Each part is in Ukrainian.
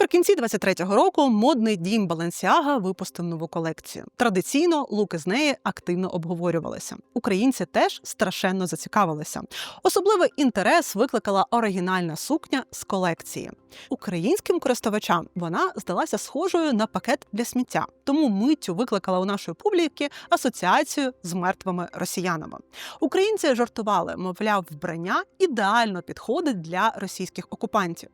Наприкінці 23-го року модний дім Balenciaga випустив нову колекцію. Традиційно луки з неї активно обговорювалися. Українці теж страшенно зацікавилися. Особливий інтерес викликала оригінальна сукня з колекції. Українським користувачам вона здалася схожою на пакет для сміття, тому миттю викликала у нашої публіки асоціацію з мертвими росіянами. Українці жартували, мовляв, вбрання ідеально підходить для російських окупантів.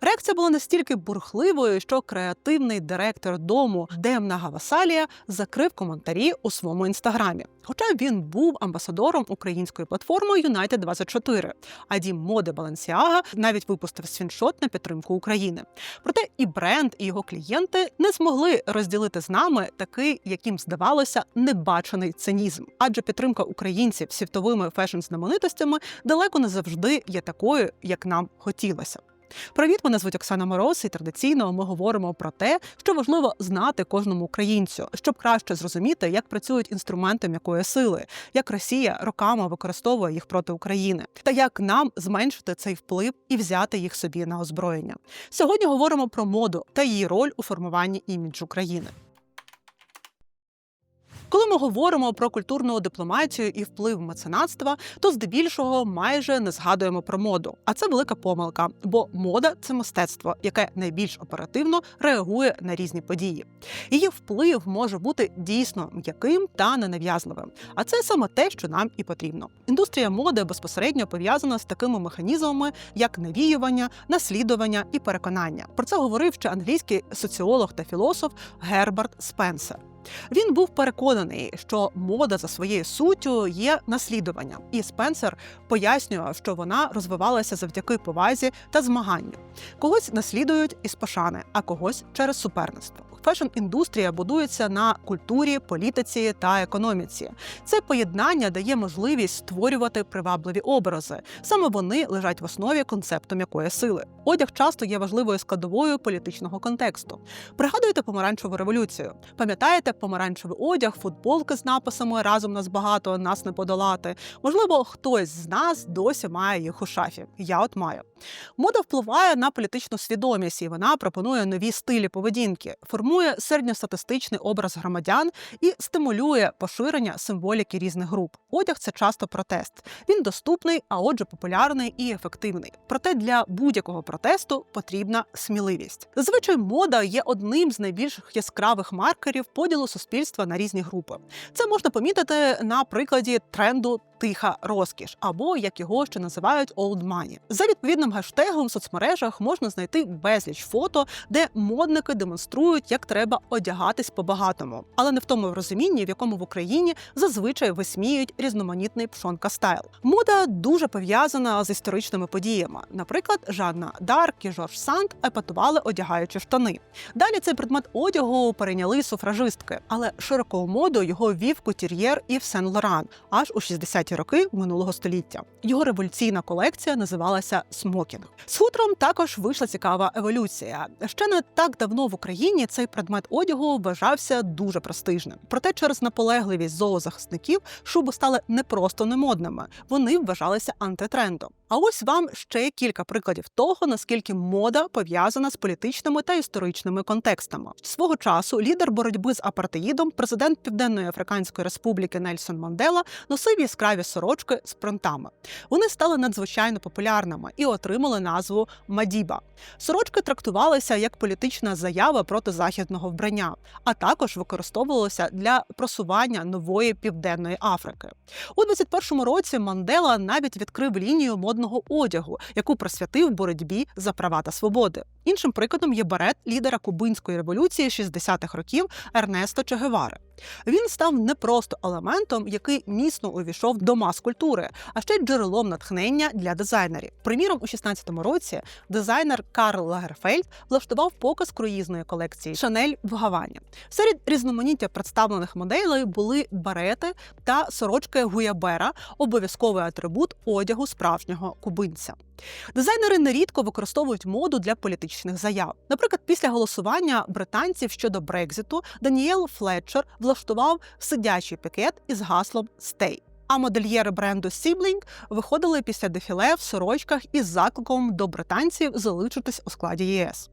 Реакція була настільки бурхливою, що креативний директор дому Демна Гавасалія закрив коментарі у своєму інстаграмі. Хоча він був амбасадором української платформи United 24 а дім моди Balenciaga навіть випустив свіншот на підтримку України. Проте і бренд, і його клієнти не змогли розділити з нами такий, яким здавалося, небачений цинізм. Адже підтримка українців світовими фешн-знаменитостями далеко не завжди є такою, як нам хотілося. Привіт, мене звуть Оксана Мороз, і традиційно ми говоримо про те, що важливо знати кожному українцю, щоб краще зрозуміти, як працюють інструменти м'якої сили, як Росія роками використовує їх проти України, та як нам зменшити цей вплив і взяти їх собі на озброєння. Сьогодні говоримо про моду та її роль у формуванні іміджу країни. Коли ми говоримо про культурну дипломатію і вплив меценатства, то здебільшого майже не згадуємо про моду. А це велика помилка, бо мода це мистецтво, яке найбільш оперативно реагує на різні події. Її вплив може бути дійсно м'яким та ненав'язливим. А це саме те, що нам і потрібно. Індустрія моди безпосередньо пов'язана з такими механізмами, як навіювання, наслідування і переконання. Про це говорив ще англійський соціолог та філософ Герберт Спенсер. Він був переконаний, що мода за своєю суттю є наслідуванням, і Спенсер пояснював, що вона розвивалася завдяки повазі та змаганню. Когось наслідують із пошани, а когось через суперництво. Фешн-індустрія будується на культурі, політиці та економіці. Це поєднання дає можливість створювати привабливі образи. Саме вони лежать в основі концепту м'якої сили. Одяг часто є важливою складовою політичного контексту. Пригадуєте помаранчеву революцію? Пам'ятаєте помаранчевий одяг, футболки з написами Разом нас багато, нас не подолати. Можливо, хтось з нас досі має їх у шафі. Я от маю. Мода впливає на політичну свідомість, і вона пропонує нові стилі поведінки, формує середньостатистичний образ громадян і стимулює поширення символіки різних груп. Одяг це часто протест. Він доступний, а отже, популярний і ефективний. Проте для будь-якого протесту потрібна сміливість. Зазвичай мода є одним з найбільш яскравих маркерів поділу суспільства на різні групи. Це можна помітити на прикладі тренду тиха розкіш, або як його ще називають old money. За відповідним гештегом в соцмережах можна знайти безліч фото, де модники демонструють, як треба одягатись по-багатому, але не в тому розумінні, в якому в Україні зазвичай висміють різноманітний пшонка стайл. Мода дуже пов'язана з історичними подіями. Наприклад, Жанна Дарк і Жорж Санд епатували, одягаючи штани. Далі цей предмет одягу перейняли суфражистки, але широку моду його вів кутір'єр і Сен Лоран аж у 60-ті роки минулого століття. Його революційна колекція називалася Смокінг. З хутром також вийшла цікава еволюція. Ще не так давно в Україні цей предмет одягу вважався дуже престижним. Проте через наполегливість зоозахисників шуби стали не просто немодними, вони вважалися антитрендом. А ось вам ще кілька прикладів того, наскільки мода пов'язана з політичними та історичними контекстами. Свого часу лідер боротьби з апартеїдом, президент Південної Африканської Республіки Нельсон Мандела носив яскраві сорочки з принтами. Вони стали надзвичайно популярними і отримали назву Мадіба. Сорочки трактувалися як політична заява проти західного вбрання, а також використовувалися для просування нової південної Африки. У 21-му році Мандела навіть відкрив лінію модного одягу, яку присвятив боротьбі за права та свободи. Іншим прикладом є берет лідера кубинської революції 60-х років Ернесто Чегевари. Він став не просто елементом, який міцно увійшов до мас культури, а ще джерелом натхнення для дизайнерів. Приміром, у 16-му році дизайнер Карл Лагерфельд влаштував показ круїзної колекції Шанель в Гавані. Серед різноманіття представлених моделей були барети та сорочки Гуябера, обов'язковий атрибут одягу справжнього кубинця. Дизайнери нерідко використовують моду для політичних заяв. Наприклад, після голосування британців щодо Брекзиту Даніел Флетчер влаштував сидячий пікет із гаслом «Stay». А модельєри бренду Sibling виходили після дефіле в сорочках із закликом до британців залишитись у складі ЄС.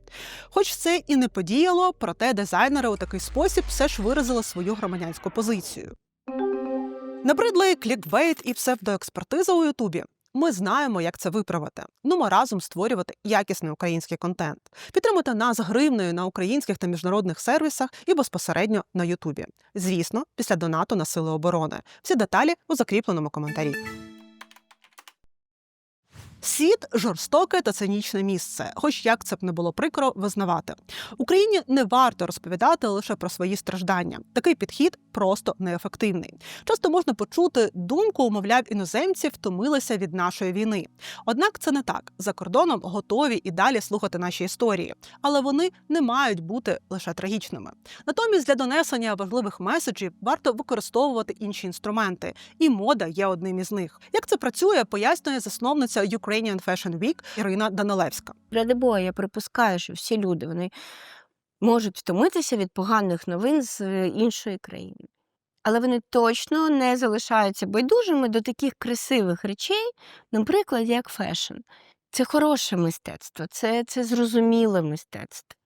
Хоч це і не подіяло, проте дизайнери у такий спосіб все ж виразили свою громадянську позицію. Набридли клікбейт і псевдоекспертиза у Ютубі. Ми знаємо, як це виправити. Нумо разом створювати якісний український контент, підтримати нас гривнею на українських та міжнародних сервісах і безпосередньо на Ютубі. Звісно, після донату на сили оборони. Всі деталі у закріпленому коментарі. Світ жорстоке та цинічне місце, хоч як це б не було прикро визнавати. Україні не варто розповідати лише про свої страждання. Такий підхід просто неефективний. Часто можна почути думку, мовляв, іноземці втомилися від нашої війни. Однак це не так. За кордоном готові і далі слухати наші історії, але вони не мають бути лише трагічними. Натомість для донесення важливих меседжів варто використовувати інші інструменти, і мода є одним із них. Як це працює, пояснює засновниця Ukrainian Fashion Week Ірина Данилевська. Ради Бога, я припускаю, що всі люди вони можуть втомитися від поганих новин з е, іншої країни. Але вони точно не залишаються байдужими до таких красивих речей, наприклад, як фешн. Це хороше мистецтво, це, це зрозуміле мистецтво.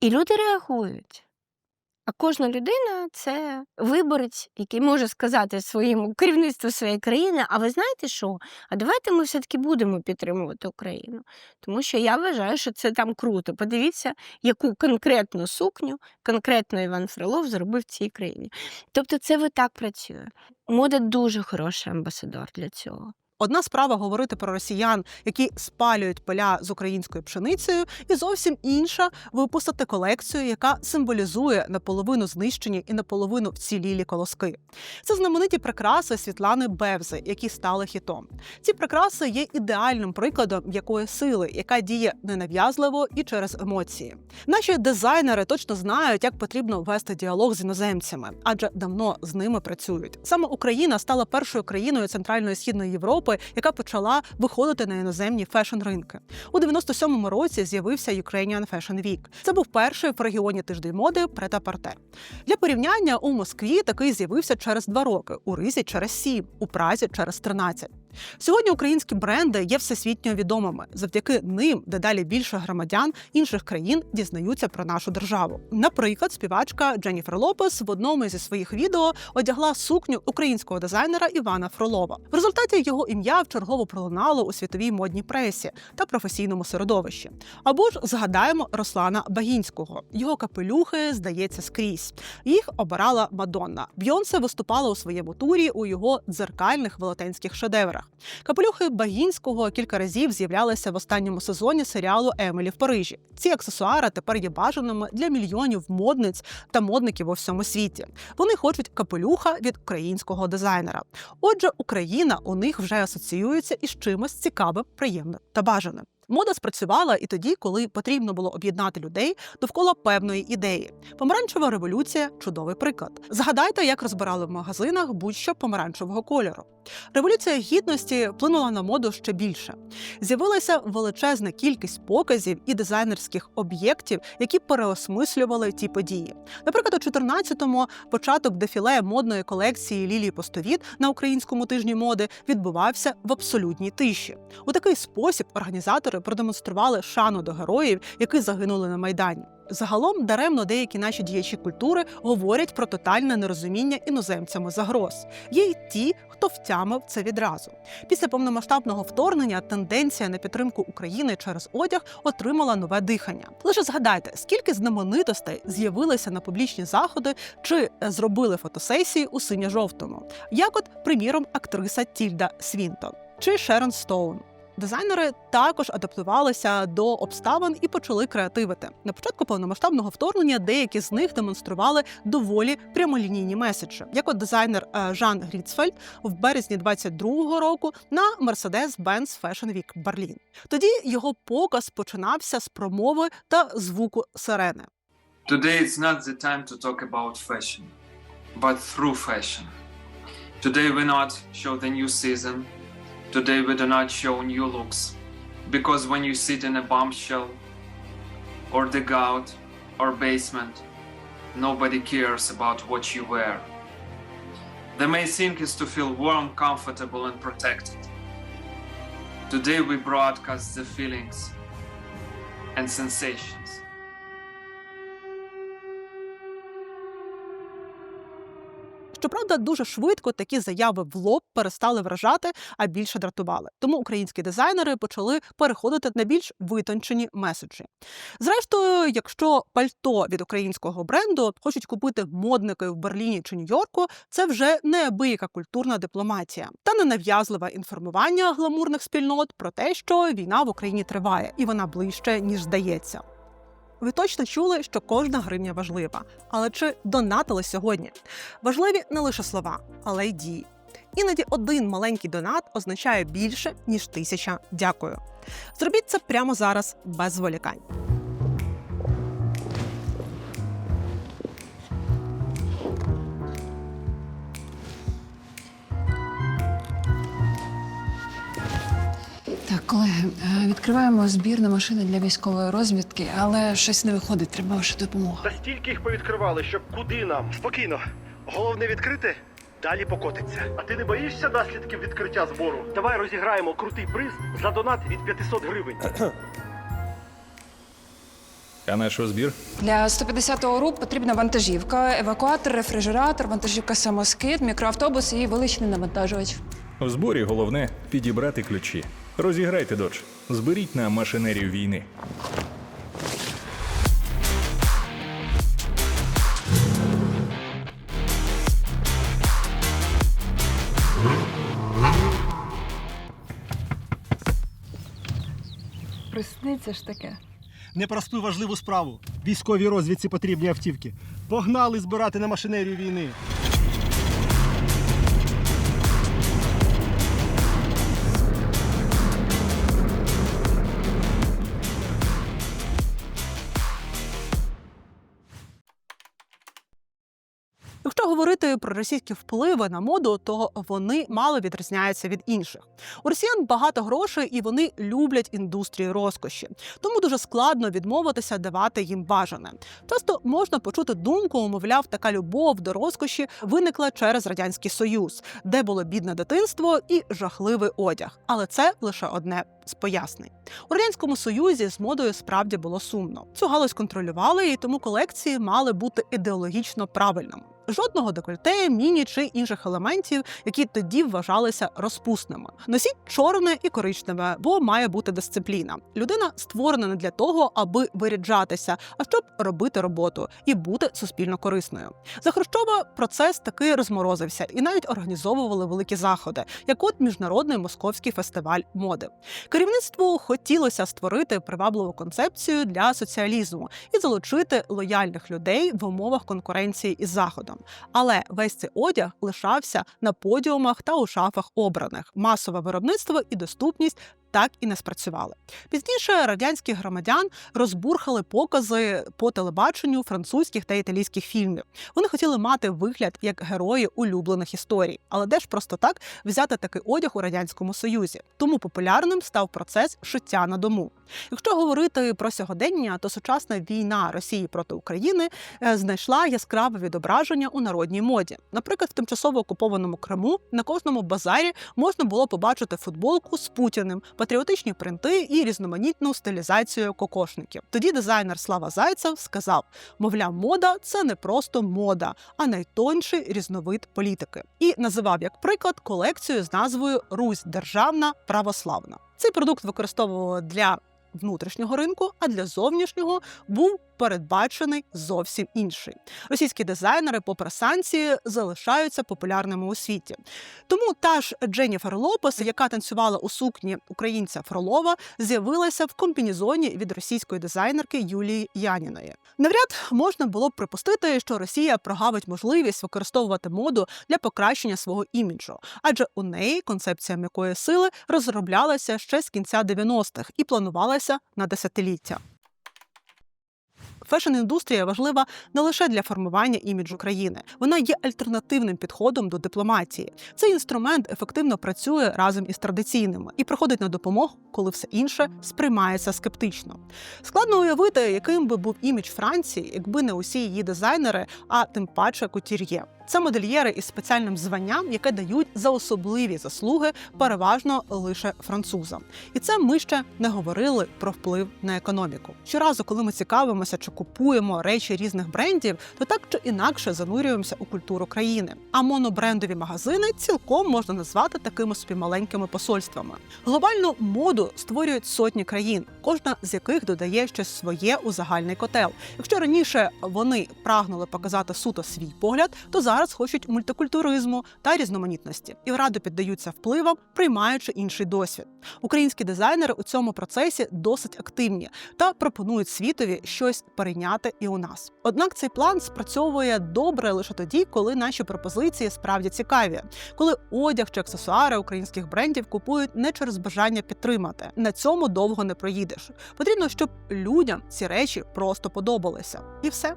І люди реагують. А кожна людина це виборець, який може сказати своєму керівництву своєї країни: а ви знаєте що? А давайте ми все-таки будемо підтримувати Україну. Тому що я вважаю, що це там круто. Подивіться, яку конкретну сукню конкретно Іван Фролов зробив в цій країні. Тобто, це так працює. Мода дуже хороший амбасадор для цього. Одна справа говорити про росіян, які спалюють поля з українською пшеницею, і зовсім інша випустити колекцію, яка символізує наполовину знищені і наполовину вцілілі колоски. Це знамениті прикраси Світлани Бевзи, які стали хітом. Ці прикраси є ідеальним прикладом якої сили, яка діє ненав'язливо і через емоції. Наші дизайнери точно знають, як потрібно вести діалог з іноземцями, адже давно з ними працюють. Саме Україна стала першою країною Центральної і східної Європи. Європи, яка почала виходити на іноземні фешн-ринки. У 97-му році з'явився Ukrainian Fashion Week. Це був перший в регіоні тиждень моди прета-парте. Для порівняння у Москві такий з'явився через два роки, у Ризі через сім, у Празі через 13. Сьогодні українські бренди є всесвітньо відомими. Завдяки ним дедалі більше громадян інших країн дізнаються про нашу державу. Наприклад, співачка Дженніфер Лопес в одному зі своїх відео одягла сукню українського дизайнера Івана Фролова. В результаті його ім'я вчергово пролунало у світовій модній пресі та професійному середовищі. Або ж згадаємо Руслана Багінського. Його капелюхи здається скрізь. Їх обирала Мадонна. Бйонсе виступала у своєму турі у його дзеркальних велетенських шедеврах. Капелюхи Багінського кілька разів з'являлися в останньому сезоні серіалу Емелі в Парижі. Ці аксесуари тепер є бажаними для мільйонів модниць та модників у всьому світі. Вони хочуть капелюха від українського дизайнера. Отже, Україна у них вже асоціюється із чимось цікавим, приємним та бажаним. Мода спрацювала і тоді, коли потрібно було об'єднати людей довкола певної ідеї. Помаранчева революція чудовий приклад. Згадайте, як розбирали в магазинах будь-що помаранчевого кольору. Революція гідності вплинула на моду ще більше. З'явилася величезна кількість показів і дизайнерських об'єктів, які переосмислювали ті події. Наприклад, у 14-му початок дефіле модної колекції Лілії Постовіт на українському тижні моди відбувався в абсолютній тиші. У такий спосіб організатори продемонстрували шану до героїв, які загинули на майдані. Загалом даремно деякі наші діячі культури говорять про тотальне нерозуміння іноземцями загроз. Є й ті, хто втямив це відразу. Після повномасштабного вторгнення тенденція на підтримку України через одяг отримала нове дихання. Лише згадайте, скільки знаменитостей з'явилися на публічні заходи чи зробили фотосесії у синьо-жовтому, як, от, приміром, актриса Тільда Свінтон чи Шерон Стоун. Дизайнери також адаптувалися до обставин і почали креативити. На початку повномасштабного вторгнення деякі з них демонстрували доволі прямолінійні меседжі, як от дизайнер е, Жан Гріцфельд в березні 22-го року на Mercedes-Benz Fashion Week Берлін. Тоді його показ починався з промови та звуку сирени. Today it's not the time to talk about fashion, but through fashion. Today we not show the new season. Today we do not show new looks. Because when you sit in a bombshell or dig out or basement, nobody cares about what you wear. The main thing is to feel warm, comfortable, and protected. Today we broadcast the feelings and sensations. Щоправда, дуже швидко такі заяви в лоб перестали вражати, а більше дратували. Тому українські дизайнери почали переходити на більш витончені меседжі. Зрештою, якщо пальто від українського бренду хочуть купити модники в Берліні чи Нью-Йорку, це вже неабияка культурна дипломатія та ненав'язливе інформування гламурних спільнот про те, що війна в Україні триває, і вона ближче ніж здається. Ви точно чули, що кожна гривня важлива. Але чи донатили сьогодні? Важливі не лише слова, але й дії. Іноді один маленький донат означає більше, ніж тисяча дякую. Зробіть це прямо зараз без зволікань. Відкриваємо збір на машини для військової розвідки, але щось не виходить, треба ваша допомога. Та стільки їх повідкривали, що куди нам? Спокійно. Головне відкрити, далі покотиться. А ти не боїшся наслідків відкриття збору? Давай розіграємо крутий приз за донат від 500 гривень. А на що збір? Для 150-го РУП потрібна вантажівка, евакуатор, рефрижератор, вантажівка самоскид, мікроавтобус і величний навантажувач. У зборі головне підібрати ключі. Розіграйте додж. Зберіть на машинерію війни. Присниться ж таке. Не проспи важливу справу. Військовій розвідці потрібні автівки. Погнали збирати на машинерію війни. Про російські впливи на моду, то вони мало відрізняються від інших. У росіян багато грошей і вони люблять індустрію розкоші, тому дуже складно відмовитися давати їм бажане. Часто можна почути думку, мовляв, така любов до розкоші виникла через радянський союз, де було бідне дитинство і жахливий одяг. Але це лише одне з пояснень. У радянському союзі з модою справді було сумно. Цю галузь контролювали, і тому колекції мали бути ідеологічно правильними. Жодного декольте, міні чи інших елементів, які тоді вважалися розпусними. Носіть чорне і коричневе, бо має бути дисципліна. Людина створена не для того, аби виряджатися, а щоб робити роботу і бути суспільно корисною. За Хрущова процес таки розморозився і навіть організовували великі заходи, як от міжнародний московський фестиваль моди. Керівництву хотілося створити привабливу концепцію для соціалізму і залучити лояльних людей в умовах конкуренції із заходом. Але весь цей одяг лишався на подіумах та у шафах обраних. Масове виробництво і доступність. Так і не спрацювали. Пізніше радянських громадян розбурхали покази по телебаченню французьких та італійських фільмів. Вони хотіли мати вигляд як герої улюблених історій, але де ж просто так взяти такий одяг у радянському союзі? Тому популярним став процес шиття на дому. Якщо говорити про сьогодення, то сучасна війна Росії проти України е, знайшла яскраве відображення у народній моді. Наприклад, в тимчасово окупованому Криму на кожному базарі можна було побачити футболку з Путіним, патріотичні принти і різноманітну стилізацію кокошників. Тоді дизайнер Слава Зайцев сказав: мовляв, мода це не просто мода, а найтонший різновид політики. І називав як приклад колекцію з назвою Русь Державна православна. Цей продукт використовували для внутрішнього ринку, а для зовнішнього був передбачений зовсім інший. Російські дизайнери, попри санкції, залишаються популярними у світі. Тому та ж Дженніфер Лопес, яка танцювала у сукні українця Фролова, з'явилася в комбінізоні від російської дизайнерки Юлії Яніної. Навряд можна було б припустити, що Росія прогавить можливість використовувати моду для покращення свого іміджу, адже у неї концепція м'якої сили розроблялася ще з кінця 90-х і планувалася на десятиліття. Фешн-індустрія важлива не лише для формування іміджу країни, вона є альтернативним підходом до дипломатії. Цей інструмент ефективно працює разом із традиційними і приходить на допомогу, коли все інше сприймається скептично. Складно уявити, яким би був імідж Франції, якби не усі її дизайнери, а тим паче кутір'є. Це модельєри із спеціальним званням, яке дають за особливі заслуги переважно лише французам. І це ми ще не говорили про вплив на економіку. Щоразу, коли ми цікавимося чи купуємо речі різних брендів, то так чи інакше занурюємося у культуру країни. А монобрендові магазини цілком можна назвати такими собі маленькими посольствами. Глобальну моду створюють сотні країн, кожна з яких додає щось своє у загальний котел. Якщо раніше вони прагнули показати суто свій погляд, то зараз хочуть мультикультуризму та різноманітності і радо піддаються впливам, приймаючи інший досвід. Українські дизайнери у цьому процесі досить активні та пропонують світові щось перейняти і у нас. Однак цей план спрацьовує добре лише тоді, коли наші пропозиції справді цікаві, коли одяг чи аксесуари українських брендів купують не через бажання підтримати. На цьому довго не проїдеш. Потрібно, щоб людям ці речі просто подобалися, і все.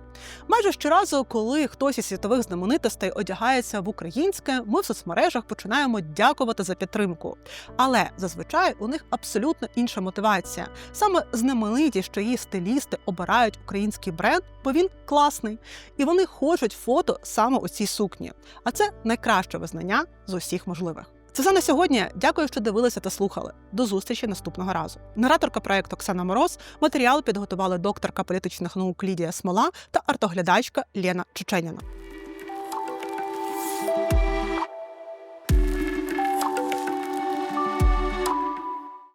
Майже щоразу, коли хтось із світових знаменитостей одягається в українське, ми в соцмережах починаємо дякувати за підтримку. Але зазвичай у них абсолютно інша мотивація. Саме знамениті, що її стилісти обирають український бренд, бо він класний, і вони хочуть фото саме у цій сукні. А це найкраще визнання з усіх можливих. Це все на сьогодні. Дякую, що дивилися та слухали. До зустрічі наступного разу. Нараторка проекту Оксана Мороз. Матеріал підготували докторка політичних наук Лідія Смола та артоглядачка Лена Чеченіна.